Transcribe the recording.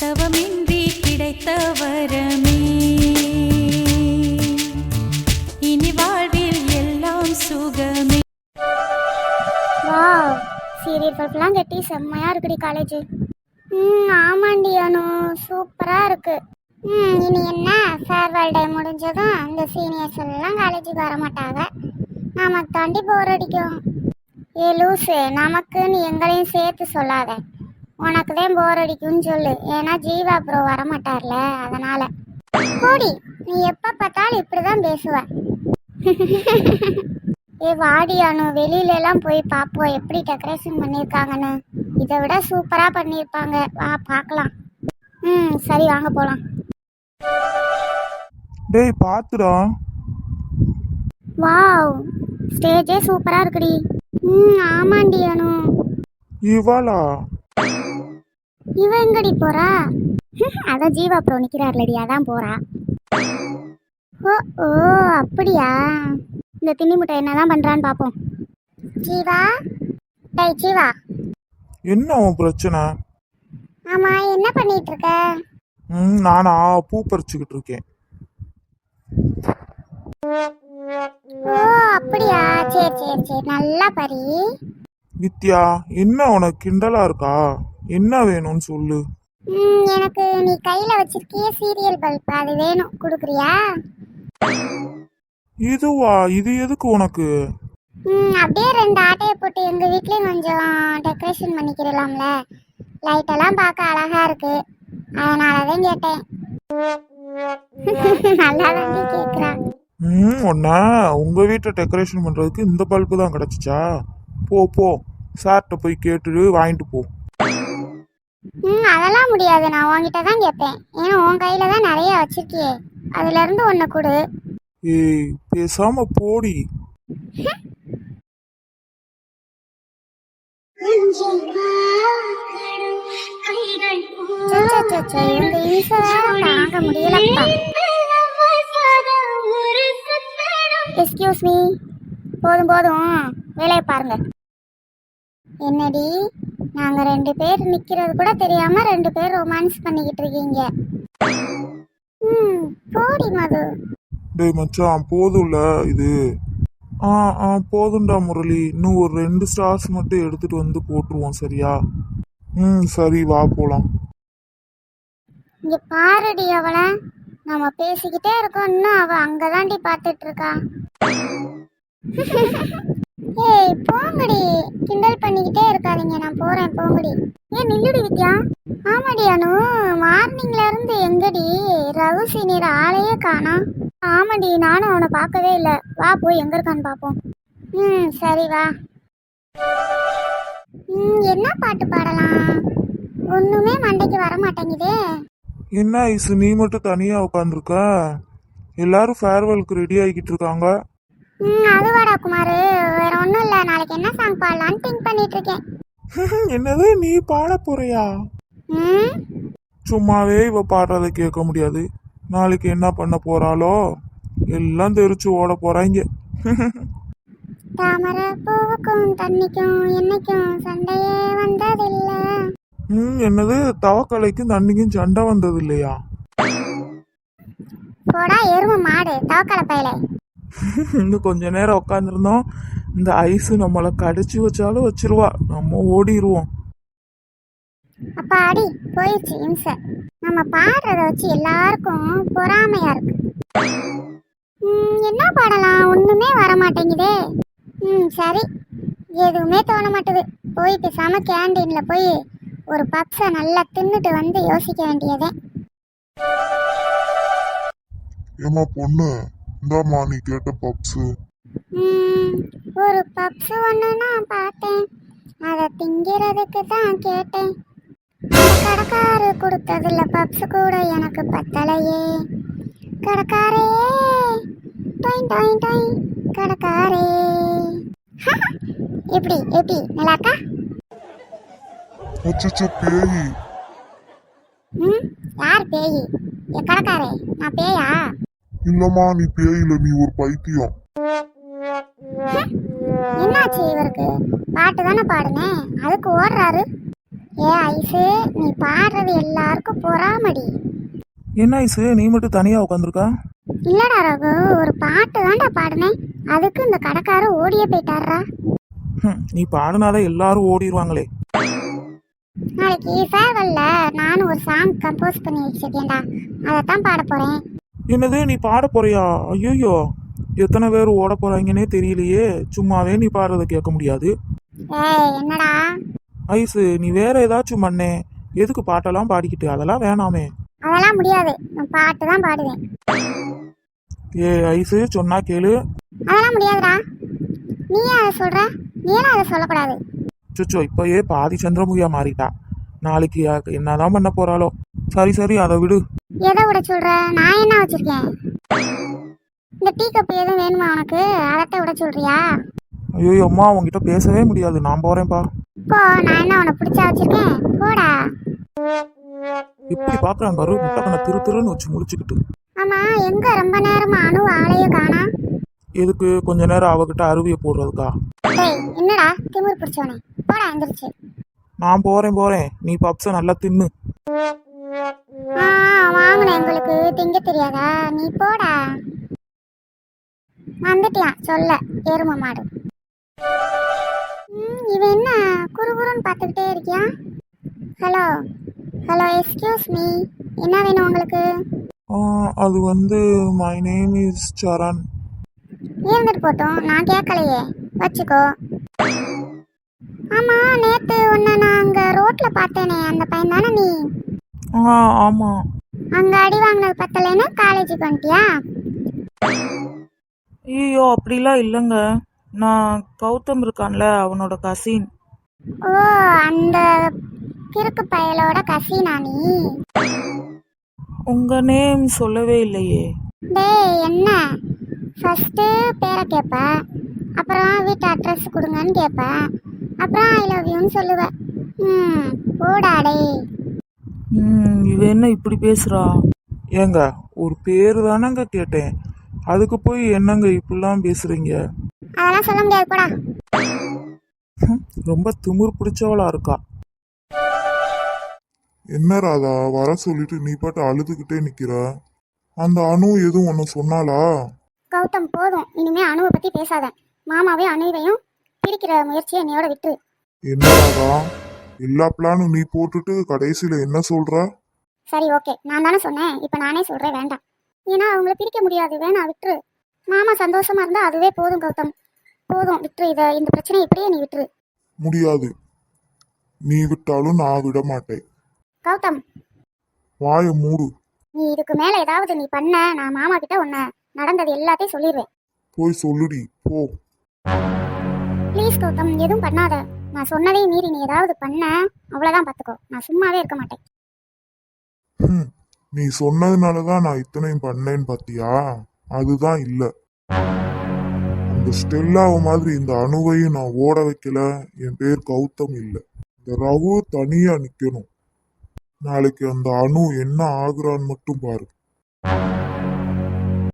தவமின்றி கிடைத்த வரமே இனி வாழ்வில் எல்லாம் சுகமே. வாவ் சீரியல் பல்பெல்லாம் கட்டி செம்மையா இருக்குடி காலேஜ் ம் ஆமாண்டி அனு சூப்பரா இருக்கு. ம் இனி என்ன? ஃபேர்வெல் டே முடிஞ்சதும் இந்த சீனியர்ஸ் எல்லாம் காலேஜுக்கு வர மாட்டாங்க. நமக்கு தாண்டி போர் அடிக்கும். ஏ லூசு நமக்குன்னு எங்களையும் சேர்த்து சொல்லாத. உனக்கு தான் போர் அடிக்கும்னு சொல்லு. ஏன்னா ஜீவா ப்ரோ வர மாட்டார்ல அதனால. போடி நீ எப்ப பார்த்தாலும் இப்படிதான் பேசுவ. ஏ வாடி அனு வெளியில எல்லாம் போய் பாப்போம் எப்படி டெக்கரேஷன் பண்ணிருக்காங்கன்னு. இதை விட சூப்பரா பண்ணிருப்பாங்க. வா பார்க்கலாம். ம் சரி வாங்க போலாம். டேய் பாத்துடா. வாவ் ஸ்டேஜே சூப்பரா இருக்குடி. ம் ஆமாண்டி அனு. இவளா? இவ எங்கடி போறா? அதான் ஜீவா ப்ரோ நிக்கிறார்லடி அதான் போறா. ஓ ஓ அப்படியா? இந்த தின்னி முட்டை என்னதான் பண்றான்னு பாப்போம். ஜீவா? டேய் ஜீவா. என்ன உன் பிரச்சனை? ஆமா என்ன பண்ணிட்டு இருக்க ம் நானா பூ பறிச்சுக்கிட்டு இருக்கேன் ஓ அப்படியா? சரி சரி சரி. நல்லா பரி. வித்யா என்ன உனக்கு கிண்டலா இருக்கா? என்ன வேணும்னு சொல்லு. எனக்கு நீ கையில வச்சிருக்கிய சீரியல் பல்ப் அது வேணும். கொடுக்குறியா? இதுவா? இது எதுக்கு உனக்கு? ம் அப்படியே ரெண்டு ஆட்டையை போட்டு எங்க வீட்லயும் கொஞ்சம் டெக்கரேஷன் பண்ணிக்கிறலாம்ல. லைட் எல்லாம் பார்க்க அழகா இருக்கு. அதனால தான் கேட்டேன். நல்லா தான் கேக்குறா ம் உன்ன உங்க வீட்டை டெக்கரேஷன் பண்றதுக்கு இந்த பல்பு தான் கிடைச்சிச்சா? போ போ. சார்கிட்ட போய் கேட்டுட்டு வாங்கிட்டு போ. ம் அதெல்லாம் முடியாது. நான் உன்கிட்ட தான் கேட்பேன். ஏன்னா உன் கையில தான் நிறைய வச்சிருக்கியே. அதுல இருந்து ஒன்னு கொடு. ஏய் பேசாம போடி. இந்த வேற தாங்க முடியலப்பா. எக்ஸ்கியூஸ் மீ போதும் போதும். வேலையை பாருங்க. என்னடி? நாங்க ரெண்டு பேர் நிக்கிறது கூட தெரியாம ரெண்டு பேர் ரொமான்ஸ் பண்ணிக்கிட்டு இருக்கீங்க. ம் போடி மது. டேய் மச்சான் போதும்ல இது? ஆ ஆ போதும்டா முரளி. இன்னும் ஒரு ரெண்டு ஸ்டார்ஸ் மட்டும் எடுத்துட்டு வந்து போட்டுருவோம் சரியா? ம் சரி வா போலாம். இங்க பாருடி அவள. நம்ம பேசிக்கிட்டே இருக்கோம் இன்னும் அவ அங்கதாண்டி பார்த்துட்டு இருக்கா ஏய் போங்கடி. கிண்டல் பண்ணிக்கிட்டே இருக்காதீங்க. போங்கடி. ஏன் நில்லுடி வித்யா. ஆமாடி அனு மார்னிங்ல இருந்து எங்கடி ரகு சீனியர் ஆளையே காணோம் ஆமாடி நானும் அவனை பார்க்கவே இல்லை. வா போய் எங்க இருக்கான்னு பார்ப்போம். ம் சரி வா. ம் என்ன பாட்டு பாடலாம்? ஒண்ணுமே மண்டைக்கு வர மாட்டேங்குதே என்ன ஐசு நீ மட்டும் தனியா உட்காந்துருக்க எல்லாரும் ஃபேர்வெலுக்கு ரெடி ஆகிக்கிட்டு இருக்காங்க. ம் அதுவாடா குமாரு. வேற ஒன்றும் இல்லை. நாளைக்கு என்ன சாங் பாடலான்னு திங்க் பண்ணிட்டு இருக்கேன். என்னது நீ பாட போறியா? சும்மாவே இவ பாடுறதை கேட்க முடியாது. நாளைக்கு என்ன பண்ண போறாளோ? எல்லாம் தெரிச்சு ஓட போறாங்க தாமரை பூவுக்கும் தண்ணிக்கும் என்னைக்கும் சண்டையே வந்ததில்லை. ம் என்னது தவக்கலைக்கும் தண்ணிக்கும் சண்டை வந்தது இல்லையா போடா எருமை மாடு தவக்கலை பயலே. இன்னும் கொஞ்ச நேரம் உட்காந்துருந்தோம் இந்த ஐஸ் நம்மளை கடிச்சு வச்சாலும் வச்சிருவா. நம்ம ஓடிடுவோம் அப்பா அடி போயிடுச்சு இம்சை. நம்ம பாடுறத வச்சு எல்லாருக்கும் பொறாமையா இருக்கு. ம், என்ன பாடலாம்? ஒண்ணுமே வர மாட்டேங்குதே ம் சரி. எதுவுமே தோண மாட்டுது போய் பேசாம கேண்டீன்ல போய் ஒரு பப்ஸை நல்லா தின்னுட்டு வந்து யோசிக்க வேண்டியதே. ஏமா பொண்ணு இந்தாம்மா நீ கேட்ட பப்ஸு. ஒரு பப்ஸ் ஒன்று நான் பார்த்தேன். அதை திங்கிறதுக்கு தான் கேட்டேன். கடைக்காரு கொடுத்ததுல பப்ஸ் கூட எனக்கு பத்தலையே. கடைக்காரே டொயின் டொயின் டொயின் கடைக்காரே. எப்படி எப்படி நல்லா இருக்கா அச்சச்சோ பேயி. ம் யார் பேய்? என் கடைக்காரே நான் பேயா? இல்லம்மா நீ பேயில நீ ஒரு பைத்தியம். என்னாச்சு இவருக்கு? பாட்டு தானே பாடுனேன் அதுக்கு ஓடுறாரு. ஏ ஐசு நீ பாடுறது எல்லாருக்கும் பொறாமடி. என்ன ஐசு நீ மட்டும் தனியா உட்காந்துருக்கா? இல்லடா ரகு ஒரு பாட்டு தான்டா பாடினேன் அதுக்கு இந்த கடைக்காரர் ஓடியே போயிட்டாரா நீ பாடினாதான் எல்லாரும் ஓடிடுவாங்களே நாளைக்கு ஃபேர்வெல்ல நானும் ஒரு சாங் கம்போஸ் பண்ணி வச்சிருக்கேன்டா. அதை தான் பாட போறேன். என்னது நீ பாட போறியா? ஐயோ எத்தனை பேர் ஓட போறாங்கன்னே தெரியலையே. சும்மாவே நீ பாடுறத கேட்க முடியாது. என்னடா? ஐசு நீ வேற ஏதாச்சும் பண்ணே. எதுக்கு பாட்டெல்லாம் பாடிக்கிட்டு? அதெல்லாம் வேணாமே. அதெல்லாம் முடியாது. நான் பாட்டு தான் பாடுவேன். ஏ ஐசு சொன்னா கேளு. அதெல்லாம் முடியாதுடா. நீ அதை சொல்ற. நீ ஏன் அதை சொல்லக்கூடாது. சுச்சோ இப்பயே பாதி சந்திரமுகியா மாறிட்டா. நாளைக்கு யா- என்னதான் பண்ண போறாளோ. சரி சரி அதை விடு. எதை விட சொல்ற? நான் என்ன வச்சிருக்கேன்? இந்த டீ கப் எதுவும் வேணுமா உனக்கு? அதட்ட விட சொல்றியா? ஐயோ அம்மா உன்கிட்ட பேசவே முடியாது. நான் போறேன்ப்பா. போ நான் என்ன உன்னை பிடிச்சா வச்சிருக்கேன்? போடா. இப்படி பாக்குறான் பாரு முட்டைக்கண்ண திரு திருன்னு வச்சு முடிச்சுக்கிட்டு ஆமா எங்க ரொம்ப நேரமா அணு ஆளையே காணா? எதுக்கு? கொஞ்ச நேரம் அவகிட்ட அருவியை போடுறதுக்கா? டேய் என்னடா? திமிர் பிடிச்சவனே. போடா எந்திரிச்சு. நான் போறேன் போறேன். நீ பப்ஸை நல்லா தின்னு. ஆ வாங்கினேன் உங்களுக்கு திங்க தெரியாதா? நீ போடா. வந்துட்டியான் சொல்ல. எரும மாடு. ம், இவன் என்ன குறுகுறுன்னு பார்த்துக்கிட்டே இருக்கியா? ஹலோ. ஹலோ எக்ஸ்கியூஸ் மீ என்ன வேணும் உங்களுக்கு? அது வந்து மை நேம் இஸ் சரண். இருந்துட்டு போட்டோம். நான் கேட்கலையே. வச்சுக்கோ. ஆமா நேத்து உன்னை நான் அங்க ரோட்ல பார்த்தேனே. அந்த பையன் தானே நீ? ஆ ஆமா. அங்க அடி வாங்கினது பத்தலைன்னு காலேஜுக்கு வந்துட்டியா? ஐயோ அப்படிலாம் இல்லைங்க. நான் கௌதம் இருக்கான்ல அவனோட கசின் ஓ அந்த கிறுக்கு பயலோட கசினா நீ? உங்க நேம் சொல்லவே இல்லையே. டேய் என்ன? ஃபர்ஸ்ட்டு பேரை கேட்ப அப்புறம் வீட்டு அட்ரஸ் கொடுங்கன்னு கேட்ப அப்புறம் ஐ லவ் யூன்னு சொல்லுவ. ம் போடா டேய். ம் இவ என்ன இப்படி பேசுறா? ஏங்க ஒரு பேரு தானங்க கேட்டேன். அதுக்கு போய் என்னங்க இப்படிலாம் பேசுறீங்க? அதெல்லாம் சொல்ல முடியாது போடா. ஹம், ரொம்ப திமிர் பிடிச்சவளா இருக்கா? என்ன ராதா வர சொல்லிட்டு நீ பாட்டு அழுதுகிட்டே நிக்கிற? அந்த அணு எதுவும் ஒன்னு சொன்னாளா? கௌதம் போதும். இனிமே அணுவை பத்தி பேசாத. மாமாவே அணுவையும் பிரிக்கிற முயற்சியை என்னையோட விட்டுரு. என்ன ராதா எல்லா பிளானும் நீ போட்டுட்டு கடைசியில என்ன சொல்ற? சரி ஓகே. நான் தானே சொன்னேன். இப்போ நானே சொல்றேன் வேண்டாம். ஏன்னா அவங்கள பிரிக்க முடியாது. வேணா விட்டுரு. மாமா சந்தோஷமா இருந்தா அதுவே போதும் கௌதம். போதும் விட்டுரு. இதை இந்த பிரச்சனை இப்படியே நீ விட்டுரு. முடியாது. நீ விட்டாலும் நான் விட மாட்டேன். கௌதம். வாயை மூடு. நீ இதுக்கு மேல ஏதாவது நீ பண்ண நான் மாமா கிட்ட உன்னை நடந்தது எல்லாத்தையும் சொல்லிடுவேன் போய் சொல்லுடி. போ. ப்ளீஸ் கௌதம் எதுவும் பண்ணாத. நான் சொன்னதையும் மீறி நீ ஏதாவது பண்ண அவ்வளவுதான் பாத்துக்கோ. நான் சும்மாவே இருக்க மாட்டேன். ஹம், நீ சொன்னதுனால தான் நான் இத்தனையும் பண்ணேன்னு பாத்தியா? அதுதான் இல்ல. அந்த ஸ்டெல்லாவ மாதிரி இந்த அணுவையும் நான் ஓட வைக்கல. என் பேர் கௌதம் இல்ல. இந்த ரகு தனியா நிக்கணும். நாளைக்கு அந்த அணு என்ன ஆகுறான்னு மட்டும் பாரு.